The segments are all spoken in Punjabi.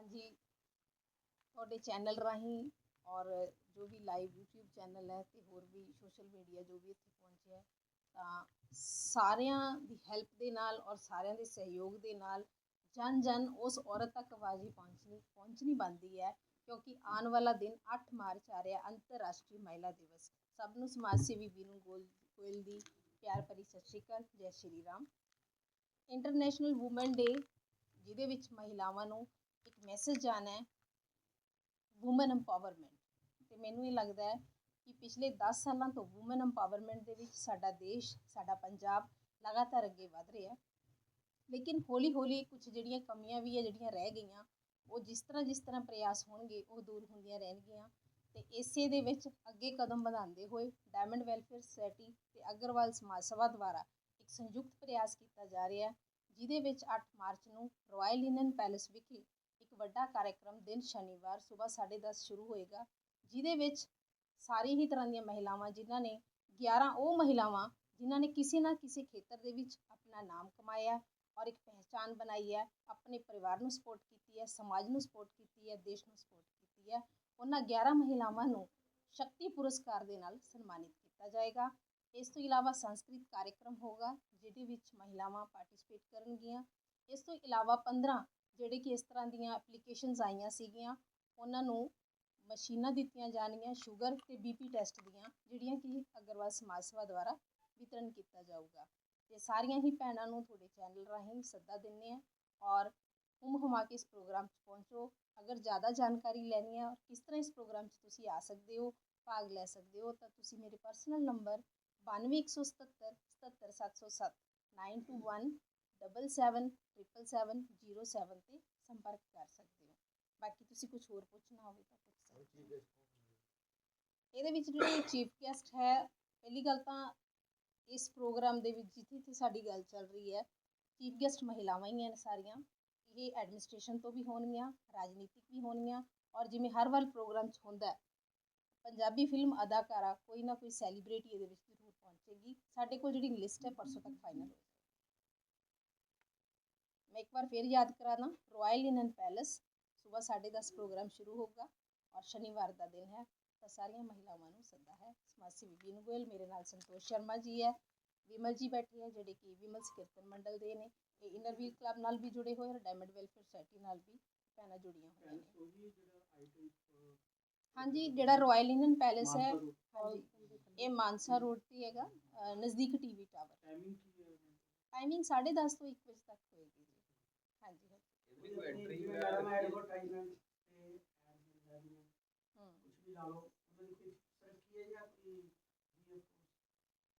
ਹਾਂਜੀ। ਤੁਹਾਡੇ ਚੈਨਲ ਰਾਹੀਂ ਔਰ ਜੋ ਵੀ ਲਾਈਵ YouTube ਚੈਨਲ ਹੈ ਤੇ ਹੋਰ ਵੀ ਸੋਸ਼ਲ ਮੀਡੀਆ ਜੋ ਵੀ ਇੱਥੇ ਪਹੁੰਚਿਆ ਤਾਂ ਸਾਰਿਆਂ ਦੀ ਹੈਲਪ ਦੇ ਨਾਲ ਔਰ ਸਾਰਿਆਂ ਦੇ ਸਹਿਯੋਗ ਦੇ ਨਾਲ ਜਨ ਜਨ ਉਸ ਔਰਤ ਤੱਕ ਆਵਾਜ਼ ਹੀ ਪਹੁੰਚਣੀ ਪਹੁੰਚਣੀ ਬਣਦੀ ਹੈ, ਕਿਉਂਕਿ ਆਉਣ ਵਾਲਾ ਦਿਨ 8 ਮਾਰਚ ਆ ਰਿਹਾ ਅੰਤਰਰਾਸ਼ਟਰੀ ਮਹਿਲਾ ਦਿਵਸ। ਸਭ ਨੂੰ ਸਮਾਜ ਸੇਵੀ ਵੀਰੂ ਗੋਲ, ਗੋਇਲ ਦੀ ਪਿਆਰ ਭਰੀ ਸਤਿ ਸ਼੍ਰੀ ਅਕਾਲ, ਜੈ Shri Ram. International woman day ਜਿਹਦੇ ਵਿੱਚ ਮਹਿਲਾਵਾਂ ਨੂੰ ਇੱਕ ਮੈਸੇਜ ਜਾਣਾ ਹੈ ਵੂਮਨ ਐਮਪਾਵਰਮੈਂਟ ਤੇ ਮੈਨੂੰ ਇਹ ਲੱਗਦਾ ਹੈ ਕਿ ਪਿਛਲੇ 10 ਸਾਲਾਂ ਤੋਂ ਵੂਮਨ ਐਮਪਾਵਰਮੈਂਟ ਦੇ ਵਿੱਚ ਸਾਡਾ ਦੇਸ਼, ਸਾਡਾ ਪੰਜਾਬ ਲਗਾਤਾਰ ਅੱਗੇ ਵਧ ਰਿਹਾ ਹੈ। ਲੇਕਿਨ ਹੌਲੀ ਹੌਲੀ ਕੁਝ ਜਿਹੜੀਆਂ ਕਮੀਆਂ ਵੀ ਹੈ ਜਿਹੜੀਆਂ ਰਹਿ ਗਈਆਂ, ਉਹ ਜਿਸ ਤਰ੍ਹਾਂ ਜਿਸ ਤਰ੍ਹਾਂ ਪ੍ਰਯਾਸ ਹੋਣਗੇ, ਉਹ ਦੂਰ ਹੁੰਦੀਆਂ ਰਹਿਣਗੀਆਂ। ਤੇ ਇਸੇ ਦੇ ਵਿੱਚ ਅੱਗੇ ਕਦਮ ਵਧਾਉਂਦੇ ਹੋਏ ਡਾਇਮੰਡ ਵੈਲਫੇਅਰ ਸੁਸਾਇਟੀ ਤੇ ਅਗਰਵਾਲ ਸਮਾਜ ਸਭਾ ਦੁਆਰਾ ਇੱਕ ਸੰਯੁਕਤ ਪ੍ਰਯਾਸ ਕੀਤਾ ਜਾ ਰਿਹਾ ਹੈ, ਜਿਹਦੇ ਵਿੱਚ 8 ਮਾਰਚ ਨੂੰ ਰਾਇਲ ਇੰਡੀਅਨ ਪੈਲੇਸ ਵਿਖੇ ਵੱਡਾ ਕਾਰਜਕ੍ਰਮ ਦਿਨ ਸ਼ਨੀਵਾਰ ਸਵੇਰ 10:30 ਸ਼ੁਰੂ ਹੋਏਗਾ, ਜਿਹਦੇ ਵਿੱਚ ਸਾਰੀ ਹੀ ਤਰ੍ਹਾਂ ਦੀਆਂ ਮਹਿਲਾਵਾਂ ਜਿਨ੍ਹਾਂ ਨੇ 11 ਉਹ ਮਹਿਲਾਵਾਂ ਜਿਨ੍ਹਾਂ ਨੇ ਕਿਸੇ ਨਾ ਕਿਸੇ ਖੇਤਰ ਦੇ ਵਿੱਚ ਆਪਣਾ ਨਾਮ ਕਮਾਇਆ ਔਰ ਇੱਕ ਪਹਿਚਾਨ ਬਣਾਈ ਹੈ, ਆਪਣੇ ਪਰਿਵਾਰ ਨੂੰ ਸਪੋਰਟ ਕੀਤੀ ਹੈ, ਸਮਾਜ ਨੂੰ ਸਪੋਰਟ ਕੀਤੀ ਹੈ, ਦੇਸ਼ ਨੂੰ ਸਪੋਰਟ ਕੀਤੀ ਹੈ, ਉਹਨਾਂ 11 ਮਹਿਲਾਵਾਂ ਨੂੰ ਸ਼ਕਤੀ ਪੁਰਸਕਾਰ ਦੇ ਨਾਲ ਸਨਮਾਨਿਤ ਕੀਤਾ ਜਾਏਗਾ। ਇਸ ਤੋਂ ਇਲਾਵਾ ਸੰਸਕ੍ਰਿਤ ਕਾਰਜਕ੍ਰਮ ਹੋਗਾ ਜਿਹਦੇ ਵਿੱਚ ਮਹਿਲਾਵਾਂ ਪਾਰਟਿਸਿਪੇਟ ਕਰਨਗੀਆਂ। ਇਸ ਤੋਂ ਇਲਾਵਾ 15 ਜਿਹੜੇ ਕਿ ਇਸ ਤਰ੍ਹਾਂ ਦੀਆਂ ਐਪਲੀਕੇਸ਼ਨਸ ਆਈਆਂ ਸੀਗੀਆਂ, ਉਹਨਾਂ ਨੂੰ ਮਸ਼ੀਨਾਂ ਦਿੱਤੀਆਂ ਜਾਣਗੀਆਂ ਸ਼ੂਗਰ ਤੇ ਬੀਪੀ ਟੈਸਟ ਦੀਆਂ, ਜਿਹੜੀਆਂ ਕਿ ਅਗਰਵਾਲ ਸਮਾਜ ਸੇਵਾ ਦੁਆਰਾ ਵਿਤਰਨ ਕੀਤਾ ਜਾਊਗਾ। ਤੇ ਸਾਰੀਆਂ ਹੀ ਭੈਣਾਂ ਨੂੰ ਤੁਹਾਡੇ ਚੈਨਲ ਰਾਹੀਂ ਸੱਦਾ ਦਿੰਨੇ ਆ ਔਰ ਹੁਮ ਹੁਮਾ ਕੇ ਇਸ ਪ੍ਰੋਗਰਾਮ 'ਚ ਪਹੁੰਚੋ। ਅਗਰ ਜ਼ਿਆਦਾ ਜਾਣਕਾਰੀ ਲੈਣੀ ਹੈ ਔਰ ਕਿਸ ਤਰ੍ਹਾਂ ਇਸ ਪ੍ਰੋਗਰਾਮ 'ਚ ਤੁਸੀਂ ਆ ਸਕਦੇ ਹੋ, ਭਾਗ ਲੈ ਸਕਦੇ ਹੋ, ਤਾਂ ਤੁਸੀਂ ਮੇਰੇ personal number 9177 77707 921 double seven triple seven zero seven 'ਤੇ ਸੰਪਰਕ ਕਰ ਸਕਦੇ ਹੋ। ਬਾਕੀ ਤੁਸੀਂ ਕੁਝ ਹੋਰ ਪੁੱਛਣਾ ਹੋਵੇ ਤਾਂ ਪੁੱਛ ਸਕਦੇ ਹੋ। ਇਹਦੇ ਵਿੱਚ ਜਿਹੜੀ ਚੀਫ ਗੈਸਟ ਹੈ, ਪਹਿਲੀ ਗੱਲ ਤਾਂ ਇਸ ਪ੍ਰੋਗਰਾਮ ਦੇ ਵਿੱਚ ਜਿੱਥੇ ਜਿੱਥੇ ਸਾਡੀ ਗੱਲ ਚੱਲ ਰਹੀ ਹੈ ਚੀਫ ਗੈਸਟ ਮਹਿਲਾਵਾਂ ਹੀ ਹਨ ਸਾਰੀਆਂ। ਇਹ ਐਡਮਿਨਿਸਟ੍ਰੇਸ਼ਨ ਤੋਂ ਵੀ ਹੋਣਗੀਆਂ, ਰਾਜਨੀਤਿਕ ਵੀ ਹੋਣਗੀਆਂ ਔਰ ਜਿਵੇਂ ਹਰ ਵਾਰ ਪ੍ਰੋਗਰਾਮ 'ਚ ਹੁੰਦਾ ਪੰਜਾਬੀ ਫਿਲਮ ਅਦਾਕਾਰਾ ਕੋਈ ਨਾ ਕੋਈ ਸੈਲੀਬ੍ਰਿਟੀ ਇਹਦੇ ਵਿੱਚ ਜ਼ਰੂਰ ਪਹੁੰਚੇਗੀ। ਸਾਡੇ ਕੋਲ ਜਿਹੜੀ ਲਿਸਟ ਹੈ, ਪਰਸੋਂ ਤੱਕ ਫਾਈਨਲ ਹੋ ਮੈਂ ਇੱਕ ਵਾਰ ਫਿਰ ਯਾਦ ਕਰਾ ਰਾਇਲ ਇੰਡੀਅਨ ਪੈਲੇਸ ਸਵੇਰ 10:30 ਪ੍ਰੋਗਰਾਮ ਸ਼ੁਰੂ ਹੋਗਾ ਔਰ ਸ਼ਨੀਵਾਰ ਦਾ ਦਿਨ ਹੈ ਤਾਂ ਸਾਰੀਆਂ ਮਹਿਲਾਵਾਂ ਨੂੰ ਸੱਦਾ ਹੈ ਸਮਾਜ ਸੇਵੀ ਗੋਇਲ ਮੇਰੇ ਨਾਲ ਸੰਤੋਸ਼ ਸ਼ਰਮਾ ਜੀ ਹੈ ਵਿਮਲ ਜੀ ਬੈਠੇ ਹੈ ਜਿਹੜੇ ਕਿ ਵਿਮਲ ਕੀਰਤਨ ਮੰਡਲ ਦੇ ਨੇ ਇਹ ਇਨਰਵੀਲ ਕਲੱਬ ਨਾਲ ਵੀ ਜੁੜੇ ਹੋਏ ਔਰ ਡਾਇਮੰਡ ਵੈਲਫੇਅਰ ਸੁਸਾਇਟੀ ਨਾਲ ਵੀ ਭੈਣਾਂ ਜੁੜੀਆਂ ਹੋਈਆਂ ਨੇ। ਹਾਂਜੀ ਜਿਹੜਾ ਰਾਇਲ ਇੰਡੀਅਨ ਪੈਲੇਸ ਹੈ ਇਹ ਮਾਨਸਾ ਰੋਡ ਤੇ ਹੈਗਾ ਅ, ਨਜ਼ਦੀਕ ਟੀਵੀ ਟਾਵਰ ਟਾਈਮਿੰਗ 10:30 ਤੋਂ 1 ਵਜੇ ਤੱਕ ਹੋਏਗੀ।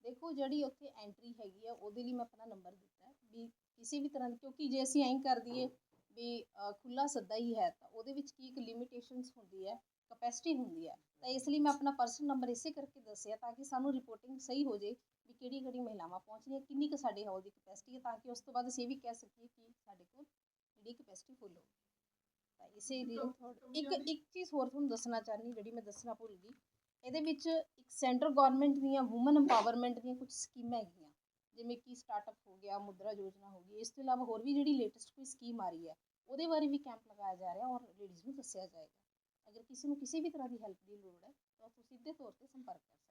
ਦੇਖੋ ਜਿਹੜੀ ਉੱਥੇ ਐਂਟਰੀ ਹੈਗੀ ਆ ਉਹਦੇ ਲਈ ਮੈਂ ਆਪਣਾ ਨੰਬਰ ਦਿੱਤਾ ਹੈ ਵੀ ਕਿਸੇ ਵੀ ਤਰ੍ਹਾਂ ਦੀ ਕਿਉਂਕਿ ਜੇ ਅਸੀਂ ਐਂ ਕਰ ਦਈਏ ਵੀ ਖੁੱਲਾ ਸੱਦਾ ਹੀ ਹੈ ਤਾਂ ਉਹਦੇ ਵਿੱਚ ਕੀ ਇੱਕ ਲਿਮਿਟੇਸ਼ਨਸ ਹੁੰਦੀ ਹੈ ਕਪੈਸਿਟੀ ਹੁੰਦੀ ਹੈ। ਤਾਂ ਇਸ ਲਈ ਮੈਂ ਆਪਣਾ ਪਰਸਨਲ ਨੰਬਰ ਇਸੇ ਕਰਕੇ ਦੱਸਿਆ ਤਾਂ ਕਿ ਸਾਨੂੰ ਰਿਪੋਰਟਿੰਗ ਸਹੀ ਹੋ ਜੇ ਵੀ ਕਿਹੜੀ ਕਿਹੜੀ ਮਹਿਲਾਵਾਂ ਪਹੁੰਚਣੀਆਂ ਕਿੰਨੀ ਕੁ ਸਾਡੇ ਹਾਲ ਦੀ ਕਪੈਸਿਟੀ ਹੈ ਤਾਂ ਕਿ ਉਸ ਤੋਂ ਬਾਅਦ ਅਸੀਂ ਇਹ ਵੀ ਕਹਿ ਸਕੀਏ ਕਿ ਸਾਡੇ ਕੋਲ ਜਿਹੜੀ ਕਪੈਸਿਟੀ ਫੁੱਲ ਹੋ ਤਾਂ ਇਸੇ ਲਈ ਇੱਕ ਇੱਕ ਚੀਜ਼ ਹੋਰ ਤੁਹਾਨੂੰ ਦੱਸਣਾ ਚਾਹਨੀ ਜਿਹੜੀ ਮੈਂ ਦੱਸਣਾ ਭੁੱਲ ਗਈ ਇਹਦੇ ਵਿੱਚ ਇੱਕ ਸੈਂਟਰ ਗਵਰਨਮੈਂਟ ਦੀਆਂ ਔਮਨ ਐਮਪਾਵਰਮੈਂਟ ਦੀਆਂ ਕੁਝ ਸਕੀਮਾਂ ਹੈਗੀਆਂ। ਜਿਵੇਂ ਕਿ ਸਟਾਰਟਅਪ ਹੋ ਗਿਆ ਮੁਦਰਾ ਯੋਜਨਾ ਹੋ ਗਈ। ਇਸ ਤੋਂ ਇਲਾਵਾ ਹੋਰ ਵੀ ਜਿਹੜੀ ਲੇਟੈਸਟ ਕੋਈ ਸਕੀਮ ਆ ਰਹੀ ਹੈ ਉਹਦੇ ਬਾਰੇ ਵੀ ਕੈਂਪ ਲਗਾਇਆ ਜਾ ਰਿਹਾ ਔਰ ਲੇਡੀਜ਼ ਨੂੰ ਦੱਸਿਆ ਜਾਏਗਾ। ਅਗਰ ਕਿਸੇ ਨੂੰ ਕਿਸੇ ਵੀ ਤਰ੍ਹਾਂ ਦੀ ਹੈਲਪ ਦੀ ਲੋੜ ਹੈ ਤਾਂ ਉਹ ਸਿੱਧੇ ਤੌਰ ਤੇ ਸੰਪਰਕ ਕਰ ਸਕਦੇ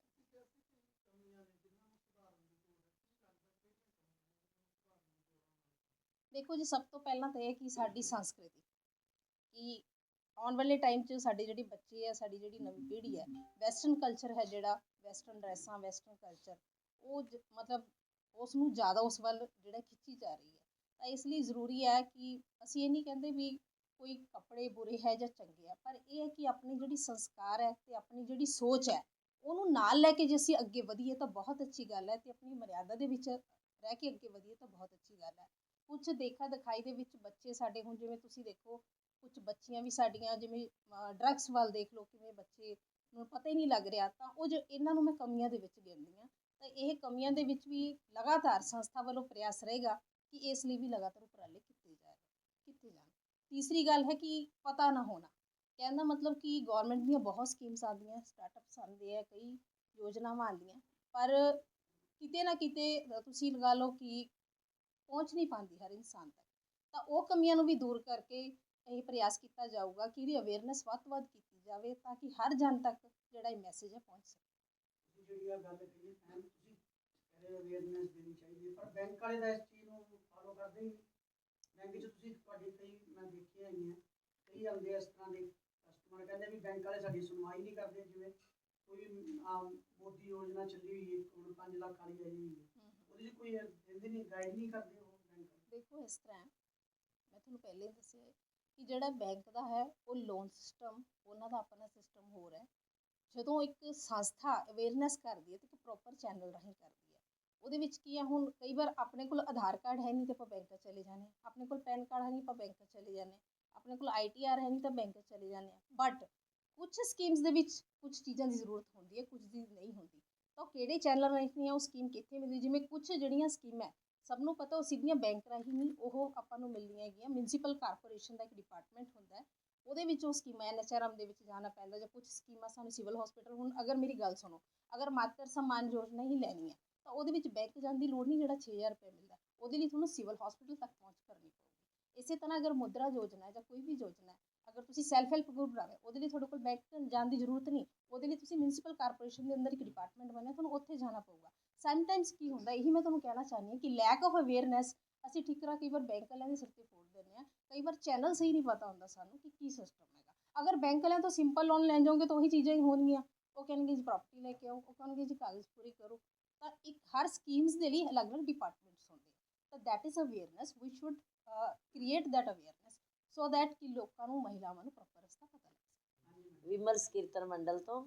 ਦੇਖੋ ਜੀ, ਸਭ ਤੋਂ ਪਹਿਲਾਂ ਤਾਂ ਇਹ ਕਿ ਸਾਡੀ ਸੰਸਕ੍ਰਿਤੀ, ਕਿ ਆਉਣ ਵਾਲੇ ਟਾਈਮ 'ਚ ਸਾਡੇ ਜਿਹੜੇ ਬੱਚੇ ਆ ਸਾਡੀ ਜਿਹੜੀ ਨਵੀਂ ਪੀੜ੍ਹੀ ਹੈ ਵੈਸਟਰਨ ਕਲਚਰ ਹੈ ਜਿਹੜਾ ਵੈਸਟਰਨ ਡਰੈਸਾਂ ਵੈਸਟਰਨ ਕਲਚਰ ਉਹ ਮਤਲਬ ਉਸ ਨੂੰ ਜ਼ਿਆਦਾ ਉਸ ਵੱਲ ਜਿਹੜਾ ਖਿੱਚੀ ਜਾ ਰਹੀ ਹੈ। ਤਾਂ ਇਸ ਲਈ ਜ਼ਰੂਰੀ ਹੈ ਕਿ ਅਸੀਂ ਇਹ ਨਹੀਂ ਕਹਿੰਦੇ ਵੀ ਕੋਈ ਕੱਪੜੇ ਬੁਰੇ ਹੈ ਜਾਂ ਚੰਗੇ ਆ ਪਰ ਇਹ ਹੈ ਕਿ ਆਪਣੀ ਜਿਹੜੀ ਸੰਸਕਾਰ ਹੈ ਤੇ ਆਪਣੀ ਜਿਹੜੀ ਸੋਚ ਹੈ, ਉਹਨੂੰ ਨਾਲ ਲੈ ਕੇ ਜੇ ਅਸੀਂ ਅੱਗੇ ਵਧੀਏ ਤਾਂ ਬਹੁਤ ਅੱਛੀ ਗੱਲ ਹੈ ਤੇ ਆਪਣੀ ਮਰਿਆਦਾ ਦੇ ਵਿੱਚ ਰਹਿ ਕੇ ਅੱਗੇ ਵਧੀਏ ਤਾਂ ਬਹੁਤ ਅੱਛੀ ਗੱਲ ਹੈ। ਕੁਝ ਦੇਖਾ ਦਿਖਾਈ ਦੇ ਵਿੱਚ ਬੱਚੇ ਸਾਡੇ ਹੁਣ ਜਿਵੇਂ ਤੁਸੀਂ ਦੇਖੋ ਕੁਝ ਬੱਚੀਆਂ ਵੀ ਸਾਡੀਆਂ ਜਿਵੇਂ ਡਰੱਗਸ ਵੱਲ ਦੇਖ ਲਓ ਕਿਵੇਂ ਬੱਚੇ ਨੂੰ ਪਤਾ ਹੀ ਨਹੀਂ ਲੱਗ ਰਿਹਾ, ਤਾਂ ਉਹ ਜੋ ਇਹਨਾਂ ਨੂੰ ਮੈਂ ਕਮੀਆਂ ਦੇ ਵਿੱਚ ਗਿਣਦੀ ਹਾਂ, ਤਾਂ ਇਹ ਕਮੀਆਂ ਦੇ ਵਿੱਚ ਵੀ ਲਗਾਤਾਰ ਸੰਸਥਾ ਵੱਲੋਂ ਪ੍ਰਯਾਸ ਰਹੇਗਾ ਕਿ ਇਸ ਲਈ ਵੀ ਲਗਾਤਾਰ ਉਪਰਾਲੇ ਕੀਤੇ ਜਾ ਰਹੇ ਕੀਤੇ ਜਾਣ। ਤੀਸਰੀ ਗੱਲ ਹੈ ਕਿ ਪਤਾ ਨਾ ਹੋਣਾ ਕਹਿੰਦਾ ਮਤਲਬ ਕਿ ਗਵਰਨਮੈਂਟ ਦੀਆਂ ਬਹੁਤ ਸਕੀਮਸ ਆਉਂਦੀਆਂ ਸਟਾਰਟਅਪਸ ਆਉਂਦੇ ਆ, ਕਈ ਯੋਜਨਾਵਾਂ ਆਉਂਦੀਆਂ, ਪਰ ਕਿਤੇ ਨਾ ਕਿਤੇ ਤੁਸੀਂ ਲਗਾ ਲਓ ਕਿ ਪਹੁੰਚ ਨਹੀਂ ਪਾਉਂਦੀ ਹਰ ਇਨਸਾਨ ਤੱਕ। ਤਾਂ ਉਹ ਕਮੀਆਂ ਨੂੰ ਵੀ ਦੂਰ ਕਰਕੇ ਇਹ ਪ੍ਰਯਾਸ ਕੀਤਾ ਜਾਊਗਾ ਕਿ ਇਹਦੀ ਅਵੇਅਰਨੈਸ ਵੱਧ ਤੋਂ ਵੱਧ ਕੀਤੀ ਜਾਵੇ ਤਾਂ ਕਿ ਹਰ ਜਨ ਤੱਕ ਜਿਹੜਾ ਇਹ ਮੈਸੇਜ ਹੈ ਪਹੁੰਚ ਸਕੇ। ਤੁਸੀਂ ਜਿਹੜੀ ਆ ਗੱਲ ਕਹੀ ਐਮ ਤੁਸੀਂ ਕਹਿੰਦੇ ਅਵੇਅਰਨੈਸ ਦੇਣੀ ਚਾਹੀਦੀ ਹੈ, ਪਰ ਬੈਂਕ ਵਾਲੇ ਦਾ ਇਸ ਚੀਜ਼ ਨੂੰ ਫਾਲੋ ਕਰਦੇ ਹੀ ਬੈਂਕ 'ਚ ਤੁਸੀਂ ਤੁਹਾਡੇ ਕਈ, ਮੈਂ ਦੇਖੇ ਹੈਗੇ ਆ ਕਈ ਆਉਂਦੇ ਆ ਇਸ ਤਰ੍ਹਾਂ ਦੇ ਕਸਟਮਰ ਕਹਿੰਦੇ ਵੀ ਬੈਂਕ ਵਾਲੇ ਸਾਡੀ ਸੁਣਵਾਈ ਨਹੀਂ ਕਰਦੇ, ਜਿਵੇਂ ਕੋਈ ਆਮ ਮੋਦੀ ਯੋਜਨਾ ਚੱਲੀ ਹੋਈ ਹੈ, ਹੁਣ 5 ਲੱਖ ਵਾਲੀ ਆਈ ਹੋਈ ਹੈ। ਉਹਦੇ ਕੋਈ ਦਿੰਦੇ ਨਹੀਂ ਗਾਈਡ ਨਹੀਂ ਕਰਦੇ? ਉਹ ਦੇਖੋ ਇਸ ਤਰ੍ਹਾਂ ਹੈ, ਮੈਂ ਤੁਹਾਨੂੰ ਪਹਿਲੇ ਹੀ ਦੱਸਿਆ ਹੈ ਕਿ ਜਿਹੜਾ ਬੈਂਕ ਦਾ ਹੈ ਉਹ ਲੋਨ ਸਿਸਟਮ ਉਹਨਾਂ ਦਾ ਆਪਣਾ ਸਿਸਟਮ ਹੋਰ ਹੈ। ਜਦੋਂ ਇੱਕ ਸੰਸਥਾ ਅਵੇਅਰਨੈਸ ਕਰਦੀ ਹੈ ਤਾਂ ਇੱਕ ਪ੍ਰੋਪਰ ਚੈਨਲ ਰਾਹੀਂ ਕਰਦੀ ਹੈ ਉਹਦੇ ਵਿੱਚ ਕੀ ਹੈ ਹੁਣ ਕਈ ਵਾਰ ਆਪਣੇ ਕੋਲ ਆਧਾਰ ਕਾਰਡ ਹੈ ਨਹੀਂ ਤਾਂ ਆਪਾਂ ਬੈਂਕ ਚਲੇ ਜਾਂਦੇ ਹਾਂ। ਆਪਣੇ ਕੋਲ ਪੈਨ ਕਾਰਡ ਹੈ ਨਹੀਂ ਆਪਾਂ ਬੈਂਕ ਚਲੇ ਜਾਂਦੇ ਹਾਂ। ਆਪਣੇ ਕੋਲ ਆਈਟੀਆਰ ਹੈ ਨਹੀਂ ਤਾਂ ਬੈਂਕ ਚਲੇ ਜਾਂਦੇ ਹਾਂ। ਬਟ ਕੁਝ ਸਕੀਮਸ ਦੇ ਵਿੱਚ ਕੁਝ ਚੀਜ਼ਾਂ ਦੀ ਜ਼ਰੂਰਤ ਹੁੰਦੀ ਹੈ ਕੁਝ ਦੀ ਨਹੀਂ ਹੁੰਦੀ। ਤਾਂ ਕਿਹੜੇ ਚੈਨਲ ਰਾਹੀਂ ਉਹ ਸਕੀਮ ਕਿੱਥੇ ਮਿਲਦੀ? ਜਿਵੇਂ ਕੁਝ ਜਿਹੜੀਆਂ ਸਕੀਮਾਂ ਸਭ ਨੂੰ ਪਤਾ ਉਹ ਸਿੱਧੀਆਂ ਬੈਂਕ ਰਾਹੀਂ ਨਹੀਂ ਉਹ ਆਪਾਂ ਨੂੰ ਮਿਲਦੀਆਂ ਹੈਗੀਆਂ। ਮਿਊਨਿਸਪਲ ਕਾਰਪੋਰੇਸ਼ਨ ਦਾ ਇੱਕ ਡਿਪਾਰਟਮੈਂਟ ਹੁੰਦਾ ਉਹਦੇ ਵਿੱਚ ਉਹ ਸਕੀਮਾਂ ਐਨਐਚਆਰਐਮ ਦੇ ਵਿੱਚ ਜਾਣਾ ਪੈਂਦਾ ਜਾਂ ਕੁਝ ਸਕੀਮਾਂ ਸਾਨੂੰ ਸਿਵਲ ਹਸਪੀਟਲ ਹੁਣ ਅਗਰ ਮੇਰੀ ਗੱਲ ਸੁਣੋ, ਅਗਰ ਮਾਤਰ ਸਨਮਾਨ ਯੋਜਨਾ ਹੀ ਲੈਣੀ ਹੈ, ਤਾਂ ਉਹਦੇ ਵਿੱਚ ਬੈਂਕ ਜਾਣ ਦੀ ਲੋੜ ਨਹੀਂ ਜਿਹੜਾ 6000 ਰੁਪਏ ਮਿਲਦਾ। ਉਹਦੇ ਲਈ ਤੁਹਾਨੂੰ ਸਿਵਲ ਹਸਪੀਟਲ ਤੱਕ ਪਹੁੰਚ ਕਰਨੀ ਪਊਗੀ। ਇਸੇ ਤਰ੍ਹਾਂ ਅਗਰ ਮੁਦਰਾ ਯੋਜਨਾ ਹੈ ਜਾਂ ਕੋਈ ਵੀ ਯੋਜਨਾ ਹੈ ਅਗਰ ਤੁਸੀਂ ਸੈਲਫ ਹੈਲਪ ਗਰੁੱਪ ਬਣਾ ਉਹਦੇ ਲਈ ਤੁਹਾਡੇ ਕੋਲ ਬੈਂਕ ਜਾਣ ਦੀ ਜ਼ਰੂਰਤ ਨਹੀਂ, ਉਹਦੇ ਲਈ ਤੁਸੀਂ ਮਿਊਨਿਸਪਲ ਕਾਰਪੋਰੇਸ਼ਨ ਦੇ ਅੰਦਰ ਇੱਕ ਡਿਪਾਰਟਮੈਂਟ ਬਣਿਆ, ਤੁਹਾਨੂੰ ਉੱਥੇ ਜਾਣਾ ਪਊਗਾ। ਸਮਟਾਈਮਸ ਕੀ ਹੁੰਦਾ, ਇਹੀ ਮੈਂ ਤੁਹਾਨੂੰ ਕਹਿਣਾ ਚਾਹੁੰਦੀ ਹਾਂ ਕਿ ਲੈਕ ਆਫ ਅਵੇਅਰਨੈਸ ਅਸੀਂ ਠਿਕਰਾ ਕਈ ਵਾਰ ਬੈਂਕ ਵਾਲਿਆਂ ਦੇ ਸਿਰ ਤੇ ਫੋੜ ਦਿੰਦੇ ਹਾਂ, ਕਈ ਵਾਰ ਚੈਨਲ ਸਹੀ ਨਹੀਂ ਪਤਾ ਹੁੰਦਾ ਸਾਨੂੰ ਕਿ ਕੀ ਸਿਸਟਮ ਹੈਗਾ। ਅਗਰ ਬੈਂਕ ਵਾਲਿਆਂ ਤੋਂ ਸਿੰਪਲ ਲੋਨ ਲੈਣ ਜਾਓਗੇ ਤਾਂ ਉਹੀ ਚੀਜ਼ਾਂ ਹੀ ਹੋਣਗੀਆਂ। ਉਹ ਕਹਿਣਗੇ ਜੀ ਪ੍ਰਾਪਰਟੀ ਲੈ ਕੇ ਆਓ, ਉਹ ਕਹਿਣਗੇ ਜੀ ਕਾਗਜ਼ ਪੂਰੇ ਕਰੋ। ਤਾਂ ਇੱਕ ਹਰ ਸਕੀਮਸ ਦੇ ਲਈ ਅਲੱਗ-ਅਲੱਗ ਡਿਪਾਰਟਮੈਂਟਸ ਹੁੰਦੇ ਤਾਂ that is awareness we should create that awareness so that ਕਿ ਲੋਕਾਂ ਨੂੰ ਮਹਿਲਾਵਾਂ ਨੂੰ ਪ੍ਰੋਪਰ ਰਸਤਾ ਪਤਾ ਲੱਗ ਵਿਮਲ ਕੀਰਤਨ ਮੰਡਲ ਤੋਂ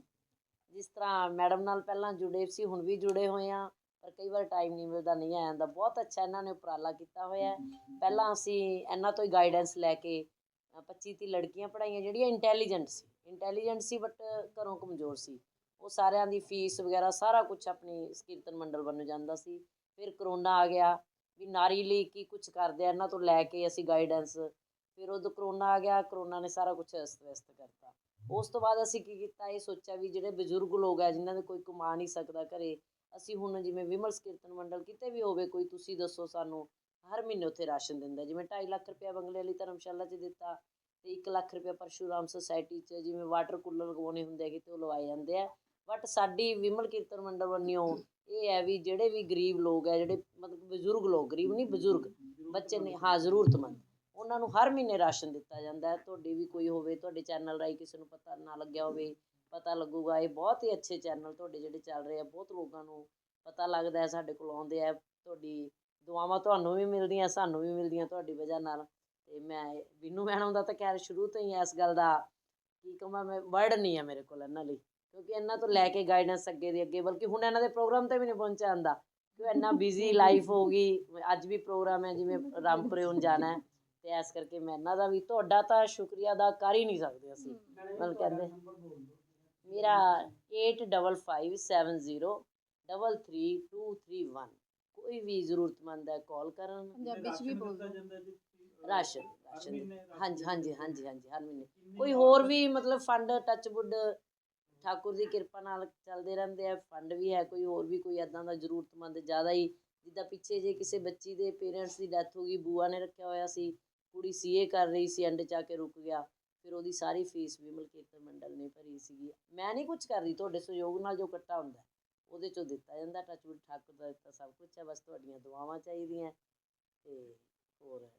ਜਿਸ ਤਰ੍ਹਾਂ ਮੈਡਮ ਨਾਲ ਪਹਿਲਾਂ ਜੁੜੇ ਸੀ ਹੁਣ ਵੀ ਜੁੜੇ ਹੋਏ ਆ ਪਰ ਕਈ ਵਾਰ ਟਾਈਮ ਨਹੀਂ ਮਿਲਦਾ ਨਹੀਂ ਆਇਆ ਜਾਂਦਾ ਬਹੁਤ ਅੱਛਾ ਇਹਨਾਂ ਨੇ ਉਪਰਾਲਾ ਕੀਤਾ ਹੋਇਆ ਪਹਿਲਾਂ ਅਸੀਂ ਇਹਨਾਂ ਤੋਂ ਹੀ ਗਾਈਡੈਂਸ ਲੈ ਕੇ ਅ, 25 ਤੀਹ ਲੜਕੀਆਂ ਪੜਾਈਆਂ ਜਿਹੜੀਆਂ ਇੰਟੈਲੀਜੈਂਟ ਸੀ। ਇੰਟੈਲੀਜੈਂਟ ਸੀ ਬਟ ਘਰੋਂ ਕਮਜ਼ੋਰ ਸੀ। ਉਹ ਸਾਰਿਆਂ ਦੀ ਫੀਸ ਵਗੈਰਾ ਸਾਰਾ ਕੁਝ ਆਪਣੀ ਕੀਰਤਨ ਮੰਡਲ ਵੱਲੋਂ ਜਾਂਦਾ ਸੀ। ਫਿਰ ਕਰੋਨਾ ਆ ਗਿਆ ਵੀ ਨਾਰੀ ਲਈ ਕੀ ਕੁਝ ਕਰਦੇ ਆ ਇਹਨਾਂ ਤੋਂ ਲੈ ਕੇ ਅਸੀਂ ਗਾਈਡੈਂਸ ਫਿਰ ਉਦੋਂ ਕਰੋਨਾ ਆ ਗਿਆ, ਕਰੋਨਾ ਨੇ ਸਾਰਾ ਕੁਝ ਅਸਤ ਵਿਅਸਤ ਕਰਤਾ। ਉਸ ਤੋਂ ਬਾਅਦ ਅਸੀਂ ਕੀ ਕੀਤਾ, ਇਹ ਸੋਚਿਆ ਵੀ ਜਿਹੜੇ ਬਜ਼ੁਰਗ ਲੋਕ ਆ, ਜਿਨ੍ਹਾਂ ਦੇ ਕੋਈ ਕਮਾ ਨਹੀਂ ਸਕਦਾ ਘਰੇ, ਅਸੀਂ ਹੁਣ ਜਿਵੇਂ ਵਿਮਲ ਕੀਰਤਨ ਮੰਡਲ ਕਿਤੇ ਵੀ ਹੋਵੇ, ਕੋਈ ਤੁਸੀਂ ਦੱਸੋ ਸਾਨੂੰ, ਹਰ ਮਹੀਨੇ ਉੱਥੇ ਰਾਸ਼ਨ ਦਿੰਦਾ, ਜਿਵੇਂ 2.5 ਲੱਖ ਰੁਪਇਆ ਬੰਗਲੇ ਵਾਲੀ ਧਰਮਸ਼ਾਲਾ 'ਚ ਦਿੱਤਾ ਤੇ 1 ਲੱਖ ਰੁਪਇਆ ਪਰਸ਼ੂਰਾਮ ਸੁਸਾਇਟੀ 'ਚ ਜਿਵੇਂ ਵਾਟਰ ਕੂਲਰ ਲਗਵਾਉਣੇ ਹੁੰਦੇ ਹੈਗੇ ਤੇ ਉਹ ਲਵਾਏ ਜਾਂਦੇ ਆ। ਬਟ ਸਾਡੀ ਵਿਮਲ ਕੀਰਤਨ ਮੰਡਲ ਵੱਲੋਂ ਇਹ ਹੈ ਵੀ ਜਿਹੜੇ ਵੀ ਗਰੀਬ ਲੋਕ ਹੈ ਜਿਹੜੇ ਮਤਲਬ ਬਜ਼ੁਰਗ ਲੋਕ, ਗਰੀਬ ਨਹੀਂ, ਬਜ਼ੁਰਗ, ਬੱਚੇ ਨੇ, ਹਾਂ, ਜ਼ਰੂਰਤਮੰਦ। ਉਹਨਾਂ ਨੂੰ ਹਰ ਮਹੀਨੇ ਰਾਸ਼ਨ ਦਿੱਤਾ ਜਾਂਦਾ ਹੈ। ਤੁਹਾਡੀ ਵੀ ਕੋਈ ਹੋਵੇ, ਤੁਹਾਡੇ ਚੈਨਲ ਰਾਹੀਂ ਕਿਸੇ ਨੂੰ ਪਤਾ ਨਾ ਲੱਗਿਆ ਹੋਵੇ, ਪਤਾ ਲੱਗੂਗਾ। ਇਹ ਬਹੁਤ ਹੀ ਅੱਛੇ ਚੈਨਲ ਤੁਹਾਡੇ ਜਿਹੜੇ ਚੱਲ ਰਹੇ ਆ, ਬਹੁਤ ਲੋਕਾਂ ਨੂੰ ਪਤਾ ਲੱਗਦਾ ਹੈ, ਸਾਡੇ ਕੋਲ ਆਉਂਦੇ ਆ। ਤੁਹਾਡੀ ਦੁਆਵਾਂ ਤੁਹਾਨੂੰ ਵੀ ਮਿਲਦੀਆਂ, ਸਾਨੂੰ ਵੀ ਮਿਲਦੀਆਂ ਤੁਹਾਡੀ ਵਜ੍ਹਾ ਨਾਲ। ਤੇ ਮੈਂ, ਬਿੰਨੂ ਮੈਡਮ ਦਾ ਤਾਂ ਖੈਰ ਸ਼ੁਰੂ ਤੋਂ ਹੀ ਇਸ ਗੱਲ ਦਾ, ਕੀ ਕਹਾਂ ਮੈਂ ਵਰਡ ਨਹੀਂ ਹੈ ਮੇਰੇ ਕੋਲ ਇਹਨਾਂ ਲਈ। ਕਿਉਂਕਿ ਇਹਨਾਂ ਤੋਂ ਲੈ ਕੇ ਗਾਈਡੈਂਸ ਅੱਗੇ ਦੀ ਅੱਗੇ, ਬਲਕਿ ਹੁਣ ਇਹਨਾਂ ਦੇ ਪ੍ਰੋਗਰਾਮ ਤੇ ਵੀ ਨਹੀਂ ਪਹੁੰਚਿਆ ਜਾਂਦਾ ਕਿਉਂ ਇੰਨਾ ਬਿਜ਼ੀ ਲਾਈਫ ਹੋ ਗਈ, ਅੱਜ ਵੀ ਪ੍ਰੋਗਰਾਮ ਹੈ, ਜਿਵੇਂ ਰਾਮਪੁਰੇ ਹੁਣ ਜਾਣਾ ਹੈ। ਤੇ ਇਸ ਕਰਕੇ ਮੈਂ ਇਹਨਾਂ ਦਾ ਵੀ ਤੁਹਾਡਾ ਤਾਂ ਸ਼ੁਕਰੀਆ ਅਦਾ ਕਰ ਹੀ ਨਹੀਂ ਸਕਦੇ ਅਸੀਂ। ਮਤਲਬ ਕਹਿੰਦੇ- ਮੇਰਾ 8557 33231 ਕੋਈ ਵੀ ਜ਼ਰੂਰਤਮੰਦ ਹੈ ਕਾਲ ਕਰਨ। ਪੰਜਾਬੀ ਚ ਵੀ ਬੋਲ। Ration ration. ਹਾਂਜੀ ਹਾਂਜੀ ਹਾਂਜੀ ਹਾਂਜੀ ਹਰ ਮਹੀਨੇ। ਕੋਈ ਹੋਰ ਵੀ ਮਤਲਬ ਫੰਡ ਟੱਚਵੁੱਡ ਠਾਕੁਰ ਦੀ ਕਿਰਪਾ ਨਾਲ ਚੱਲਦੇ ਰਹਿੰਦੇ ਆ ਫੰਡ ਵੀ ਹੈ ਕੋਈ ਹੋਰ ਵੀ ਕੋਈ ਐਦਾਂ ਦਾ ਜ਼ਰੂਰਤਮੰਦ ਜ਼ਿਆਦਾ ਹੀ ਜਿੱਦਾਂ ਪਿੱਛੇ ਜੇ ਕਿਸੇ ਬੱਚੀ ਦੇ ਪੇਰੈਂਟਸ ਦੀ ਡੈਥ ਹੋ ਗਈ ਬੂਆ ਨੇ ਰੱਖਿਆ ਹੋਇਆ ਸੀ ਕੁੜੀ ਸੀ ਸੀਏ ਕਰ ਰਹੀ ਸੀ ਐਂਡ ਚ ਆ ਕੇ ਰੁਕ ਗਿਆ। ਫਿਰ ਉਹਦੀ ਸਾਰੀ ਫੀਸ ਵਿਮਲ ਕੇਤਰ ਮੰਡਲ ਨੇ ਭਰੀ ਸੀਗੀ। ਮੈਂ ਨਹੀਂ ਕੁਝ ਕਰ ਰਹੀ ਤੁਹਾਡੇ ਸਹਿਯੋਗ ਨਾਲ ਜੋ ਇਕੱਠਾ ਹੁੰਦਾ ਉਹਦੇ ਚੋਂ ਦਿੱਤਾ ਜਾਂਦਾ ਟੱਚਵੁੱਡ ਠਾਕੁਰ ਦਾ ਦਿੱਤਾ ਸਭ ਕੁਝ ਹੈ ਬਸ ਤੁਹਾਡੀਆਂ ਦੁਆਵਾਂ ਚਾਹੀਦੀਆਂ ਤੇ ਹੋਰ